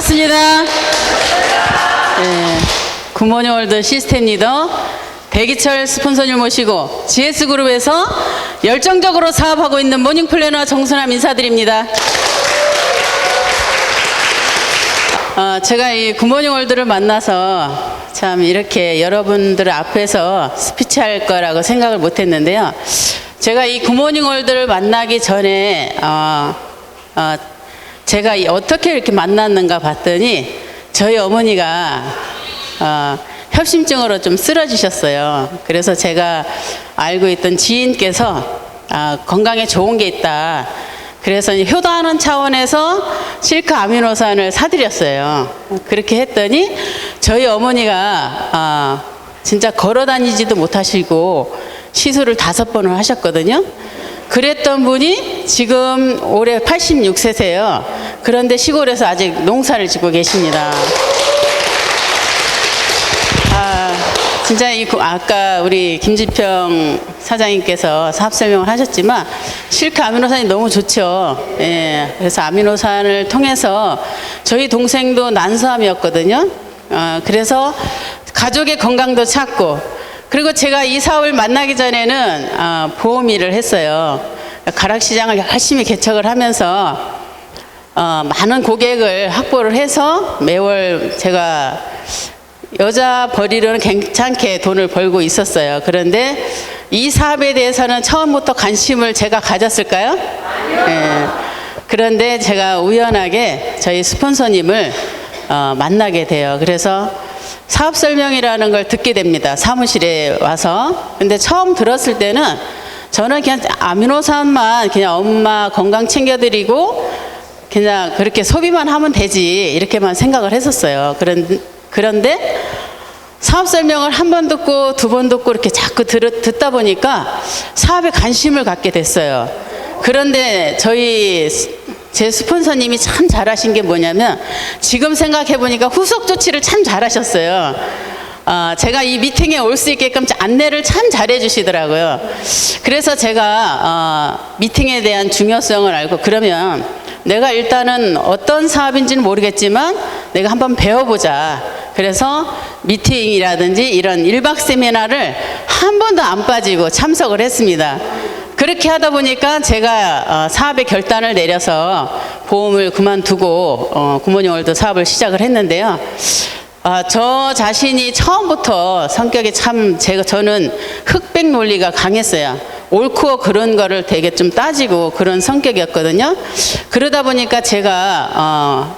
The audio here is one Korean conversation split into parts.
반갑습니다. 예, 굿모닝 월드 시스템 리더 배기철 스폰서님 모시고 GS그룹에서 열정적으로 사업하고 있는 모닝 플래너 정순함 인사드립니다. 어, 제가 이 굿모닝 월드를 만나서 참 이렇게 여러분들 앞에서 스피치 할 거라고 생각을 못 했는데요. 제가 이 굿모닝 월드를 만나기 전에, 어, 어, 제가 이 어떻게 이렇게 만났는가 봤더니 저희 어머니가 어, 협심증으로 좀 쓰러지셨어요. 그래서 제가 알고 있던 지인께서 아, 건강에 좋은 게 있다. 그래서 효도하는 차원에서 실크 아미노산을 사드렸어요. 그렇게 했더니 저희 어머니가 아, 진짜 걸어 다니지도 못하시고 시술을 다섯 번을 하셨거든요. 그랬던 분이 지금 올해 86세세요. 그런데 시골에서 아직 농사를 짓고 계십니다. 아, 진짜 이 구- 아까 우리 김지평 사장님께서 사업 설명을 하셨지만 실크 아미노산이 너무 좋죠. 예, 그래서 아미노산을 통해서 저희 동생도 난소암이었거든요. 어, 그래서 가족의 건강도 찾고 그리고 제가 이 사업을 만나기 전에는 어, 보험 일을 했어요. 가락시장을 열심히 개척을 하면서 어, 많은 고객을 확보를 해서 매월 제가 여자 벌이로는 괜찮게 돈을 벌고 있었어요. 그런데 이 사업에 대해서는 처음부터 관심을 제가 가졌을까요? 예. 그런데 제가 우연하게 저희 스폰서님을 어, 만나게 돼요. 그래서 사업 설명이라는 걸 듣게 됩니다. 사무실에 와서. 근데 처음 들었을 때는 저는 그냥 아미노산만 그냥 엄마 건강 챙겨드리고 그냥 그렇게 소비만 하면 되지 이렇게만 생각을 했었어요. 그런 그런데 사업 설명을 한 번 듣고 두 번 듣고 이렇게 자꾸 들, 듣다 보니까 사업에 관심을 갖게 됐어요. 그런데 저희 스- 제 스폰서님이 참 잘하신 게 뭐냐면 지금 생각해 보니까 후속 조치를 참 잘하셨어요. 아, 제가 이 미팅에 올 수 있게끔 안내를 참 잘해 주시더라고요. 그래서 제가 어, 미팅에 대한 중요성을 알고 그러면 내가 일단은 어떤 사업인지는 모르겠지만 내가 한번 배워보자. 그래서 미팅이라든지 이런 일박 세미나를 한 번도 안 빠지고 참석을 했습니다. 그렇게 하다 보니까 제가 어, 사업의 결단을 내려서 보험을 그만두고 어, 굿모닝 월드 사업을 시작을 했는데요. 아, 저 자신이 처음부터 성격이 참 제가 저는 흑백 논리가 강했어요. 옳고 그런 거를 되게 좀 따지고 그런 성격이었거든요. 그러다 보니까 제가 어,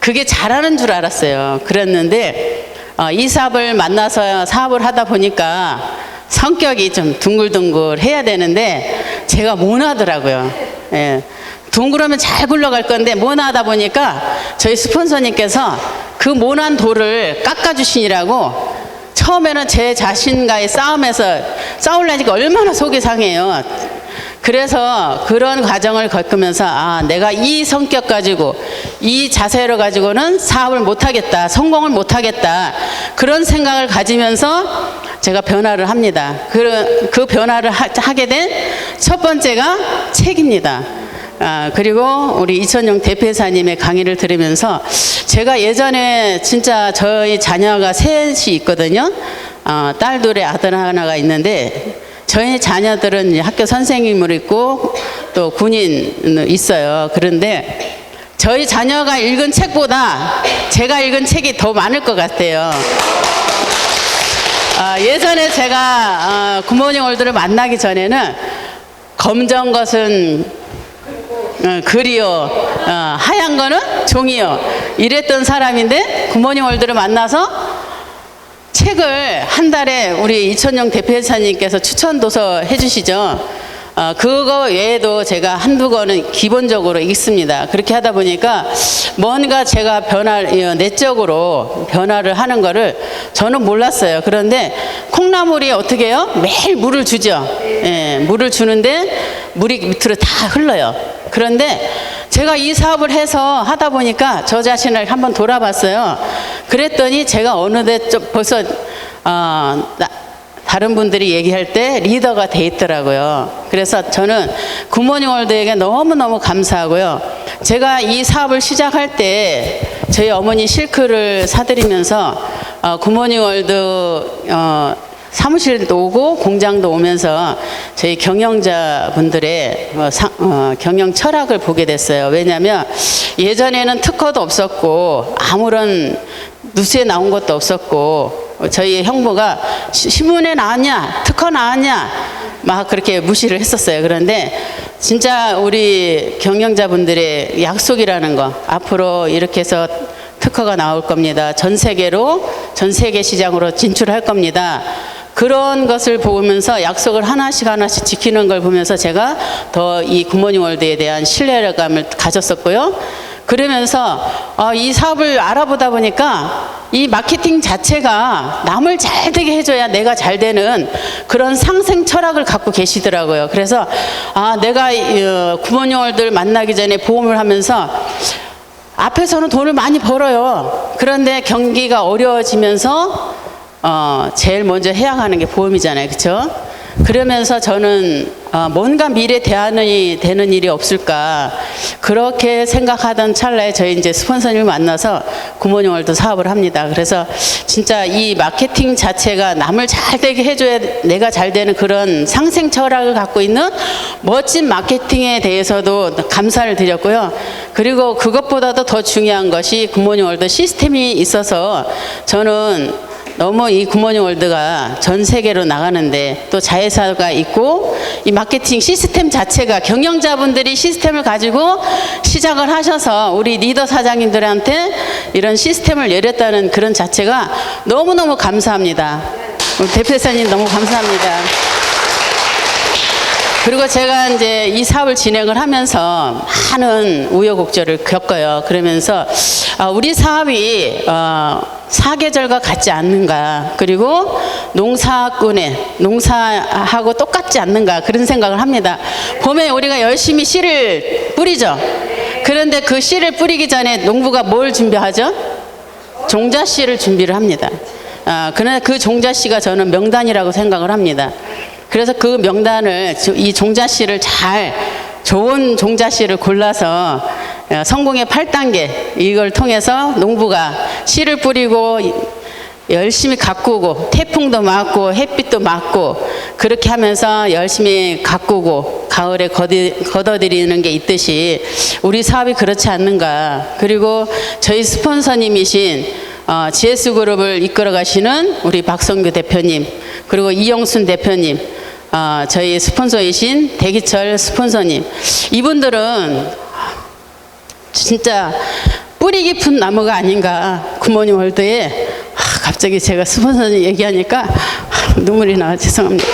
그게 잘하는 줄 알았어요. 그랬는데 어, 이 사업을 만나서 사업을 하다 보니까 성격이 좀 둥글둥글 해야 되는데 제가 모나더라고요. 예. 둥그러면 잘 굴러갈 건데 모나하다 보니까 저희 스폰서님께서 그 모난 돌을 깎아주시니라고 처음에는 제 자신과의 싸움에서 싸우려니까 얼마나 속이 상해요. 그래서 그런 과정을 겪으면서 아 내가 이 성격 가지고 이 자세를 가지고는 사업을 못 하겠다 성공을 못 하겠다 그런 생각을 가지면서 제가 변화를 합니다. 그, 그 변화를 하, 하게 된 첫 번째가 책입니다. 아, 그리고 우리 이천용 대표사님의 강의를 들으면서 제가 예전에 진짜 저희 자녀가 셋이 있거든요. 어, 딸 둘에 아들 하나가 있는데 저희 자녀들은 학교 선생님으로 있고 또 군인 있어요. 그런데 저희 자녀가 읽은 책보다 제가 읽은 책이 더 많을 것 같아요. 아, 예전에 제가 아, 굿모닝 월드를 만나기 전에는 검정 것은 어, 글이요, 어, 하얀 거는 종이요. 이랬던 사람인데 굿모닝 월드를 만나서 책을 한 달에 우리 이천영 대표이사님께서 추천 도서 해주시죠. 어, 그거 외에도 제가 한두 권은 기본적으로 읽습니다. 그렇게 하다 보니까 뭔가 제가 변화, 내적으로 변화를 하는 거를 저는 몰랐어요. 그런데 콩나물이 어떻게 해요? 매일 물을 주죠. 예, 물을 주는데 물이 밑으로 다 흘러요. 그런데 제가 이 사업을 해서 하다 보니까 저 자신을 한번 돌아봤어요. 그랬더니 제가 어느덧 좀 벌써 어, 나, 다른 분들이 얘기할 때 리더가 돼 있더라고요. 그래서 저는 굿모닝 월드에게 너무너무 감사하고요. 제가 이 사업을 시작할 때 저희 어머니 실크를 사드리면서 어, 굿모닝 월드 어, 사무실도 오고 공장도 오면서 저희 경영자분들의 어, 상- 어, 경영 철학을 보게 됐어요. 왜냐하면 예전에는 특허도 없었고 아무런 뉴스에 나온 것도 없었고 어, 저희 형부가 시- 신문에 나왔냐 특허 나왔냐 막 그렇게 무시를 했었어요. 그런데 진짜 우리 경영자분들의 약속이라는 거 앞으로 이렇게 해서 특허가 나올 겁니다. 전 세계로 전 세계 시장으로 진출할 겁니다. 그런 것을 보면서 약속을 하나씩 하나씩 지키는 걸 보면서 제가 더이 굿모닝 월드에 대한 신뢰감을 가졌었고요. 그러면서 어, 이 사업을 알아보다 보니까 이 마케팅 자체가 남을 잘 되게 해줘야 내가 잘 되는 그런 상생 철학을 갖고 계시더라고요. 그래서 아 내가 이, 어, 월드를 만나기 전에 보험을 하면서 앞에서는 돈을 많이 벌어요. 그런데 경기가 어려워지면서 어, 제일 먼저 해야 하는 게 보험이잖아요. 그렇죠? 그러면서 저는 어, 뭔가 미래 대안이 되는 일이 없을까 그렇게 생각하던 찰나에 저희 이제 스폰서님을 만나서 굿모닝 월드 사업을 합니다. 그래서 진짜 이 마케팅 자체가 남을 잘 되게 해줘야 내가 잘 되는 그런 상생 철학을 갖고 있는 멋진 마케팅에 대해서도 감사를 드렸고요. 그리고 그것보다도 더 중요한 것이 굿모닝 월드 시스템이 있어서 저는 너무 이 굿모닝 월드가 전 세계로 나가는데 또 자회사가 있고 이 마케팅 시스템 자체가 경영자분들이 시스템을 가지고 시작을 하셔서 우리 리더 사장님들한테 이런 시스템을 내렸다는 그런 자체가 너무너무 감사합니다. 대표사님 너무 감사합니다. 그리고 제가 이제 이 사업을 진행을 하면서 많은 우여곡절을 겪어요. 그러면서 아, 우리 사업이 어, 사계절과 같지 않는가. 그리고 농사꾼의 농사하고 똑같지 않는가. 그런 생각을 합니다. 봄에 우리가 열심히 씨를 뿌리죠. 그런데 그 씨를 뿌리기 전에 농부가 뭘 준비하죠? 종자 씨를 준비를 합니다. 아, 그러나 그 종자 씨가 저는 명단이라고 생각을 합니다. 그래서 그 명단을 저- 이 종자 씨를 잘 좋은 종자 씨를 골라서 어, 성공의 8단계. 이걸 통해서 농부가 씨를 뿌리고 이- 열심히 가꾸고 태풍도 맞고 햇빛도 맞고 그렇게 하면서 열심히 가꾸고 가을에 거디, 걷어들이는 게 있듯이 우리 사업이 그렇지 않는가. 그리고 저희 스폰서님이신 어, GS그룹을 이끌어 가시는 우리 박성규 대표님 그리고 이영순 대표님 어, 저희 스폰서이신 대기철 스폰서님. 이분들은 진짜 뿌리 깊은 나무가 아닌가 굿모닝 월드에 아, 갑자기 제가 스폰서님 얘기하니까 아, 눈물이 나 죄송합니다.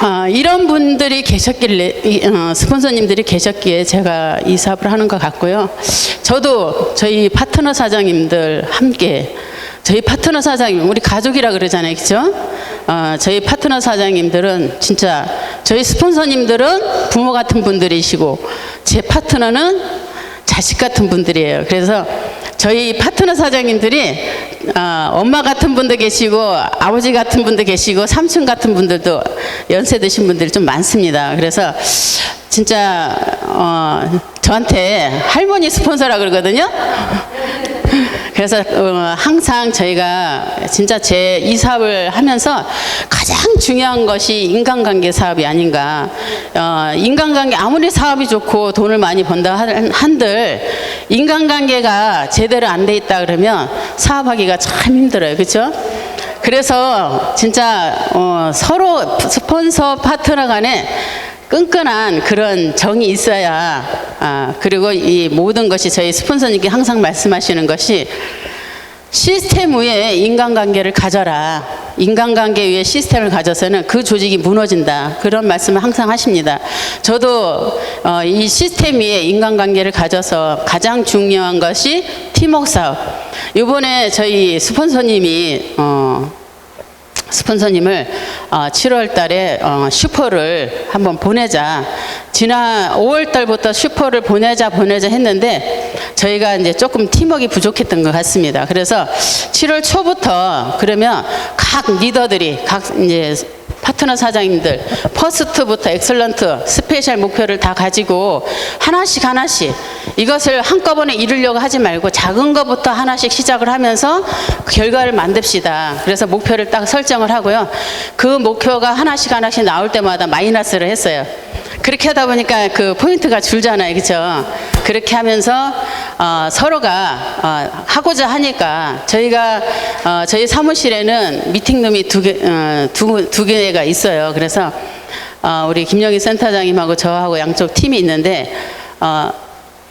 아, 이런 분들이 계셨길래 이, 어, 스폰서님들이 계셨기에 제가 이 사업을 하는 것 같고요. 저도 저희 파트너 사장님들 함께 저희 파트너 사장님 우리 가족이라 그러잖아요, 그렇죠? 어, 저희 파트너 사장님들은 진짜 저희 스폰서님들은 부모 같은 분들이시고 제 파트너는 자식 같은 분들이에요. 그래서 저희 파트너 사장님들이 어, 엄마 같은 분도 계시고 아버지 같은 분도 계시고 삼촌 같은 분들도 연세 드신 분들이 좀 많습니다. 그래서 진짜 어, 저한테 할머니 스폰서라 그러거든요. 그래서 어, 항상 저희가 진짜 제 이 사업을 하면서 가장 중요한 것이 인간관계 사업이 아닌가. 어, 인간관계 아무리 사업이 좋고 돈을 많이 번다 한- 한들 인간관계가 제대로 안 돼 있다 그러면 사업하기가 참 힘들어요. 그렇죠? 그래서 진짜 어, 서로 스폰서 파트너 간에 끈끈한 그런 정이 있어야 아, 그리고 이 모든 것이 저희 스폰서님께 항상 말씀하시는 것이 시스템 위에 인간관계를 가져라. 인간관계 위에 시스템을 가져서는 그 조직이 무너진다. 그런 말씀을 항상 하십니다. 저도 어, 이 시스템 위에 인간관계를 가져서 가장 중요한 것이 팀워크 사업. 이번에 저희 스폰서님이 어, 스폰서님을 어, 7월 달에 어, 슈퍼를 한번 보내자. 지난 5월 달부터 슈퍼를 보내자 보내자 했는데 저희가 이제 조금 팀워크가 부족했던 것 같습니다. 그래서 7월 초부터 그러면 각 리더들이 각 이제 파트너 사장님들 퍼스트부터 엑설런트 스페셜 목표를 다 가지고 하나씩 하나씩 이것을 한꺼번에 이루려고 하지 말고 작은 것부터 하나씩 시작을 하면서 결과를 만듭시다. 그래서 목표를 딱 설정을 하고요. 그 목표가 하나씩 하나씩 나올 때마다 마이너스를 했어요. 그렇게 하다 보니까 그 포인트가 줄잖아요, 그렇죠? 그렇게 하면서 어, 서로가 어, 하고자 하니까 저희가 어, 저희 사무실에는 미팅룸이 두 개, 어, 두, 두 개가 있어요. 그래서 어, 우리 김영희 센터장님하고 저하고 양쪽 팀이 있는데 어,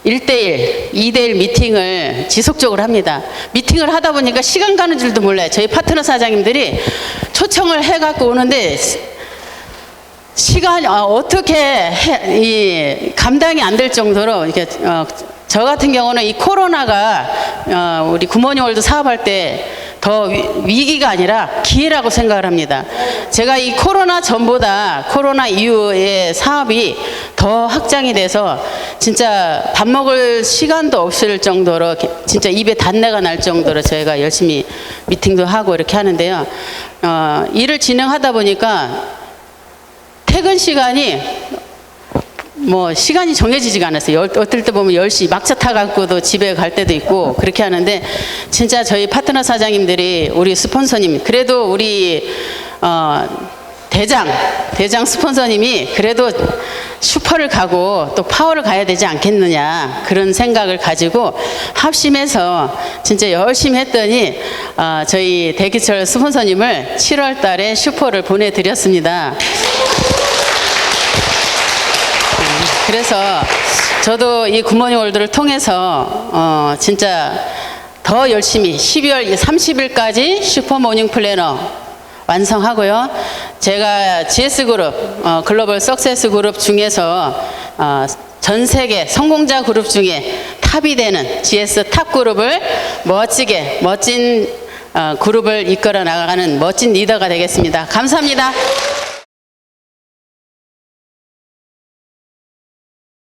1대1, 2대1 미팅을 지속적으로 합니다. 미팅을 하다 보니까 시간 가는 줄도 몰라요. 저희 파트너 사장님들이 초청을 해갖고 오는데 시간이 어, 어떻게 해, 이 감당이 안 될 정도로 이렇게 어, 저 같은 경우는 이 코로나가 어, 우리 구모닝월드 사업할 때 더 위기가 아니라 기회라고 생각을 합니다. 제가 이 코로나 전보다 코로나 이후에 사업이 더 확장이 돼서 진짜 밥 먹을 시간도 없을 정도로 진짜 입에 단내가 날 정도로 저희가 열심히 미팅도 하고 이렇게 하는데요. 어, 일을 진행하다 보니까 퇴근 시간이 뭐 시간이 정해지지가 않았어요. 열- 어떨 때 보면 10시 막차 타갖고도 집에 갈 때도 있고 그렇게 하는데 진짜 저희 파트너 사장님들이 우리 스폰서님 그래도 우리 어 대장 대장 스폰서님이 그래도 슈퍼를 가고 또 파워를 가야 되지 않겠느냐 그런 생각을 가지고 합심해서 진짜 열심히 했더니 어, 저희 대기철 스폰서님을 7월 달에 슈퍼를 보내드렸습니다. 그래서 저도 이 굿모닝 월드를 통해서 어 진짜 더 열심히 12월 30일까지 슈퍼 모닝 플래너 완성하고요. 제가 GS 그룹 어, 글로벌 석세스 그룹 중에서 어, 전 세계 성공자 그룹 중에 탑이 되는 GS 탑 그룹을 멋지게 멋진 어, 그룹을 이끌어 나가는 멋진 리더가 되겠습니다. 감사합니다.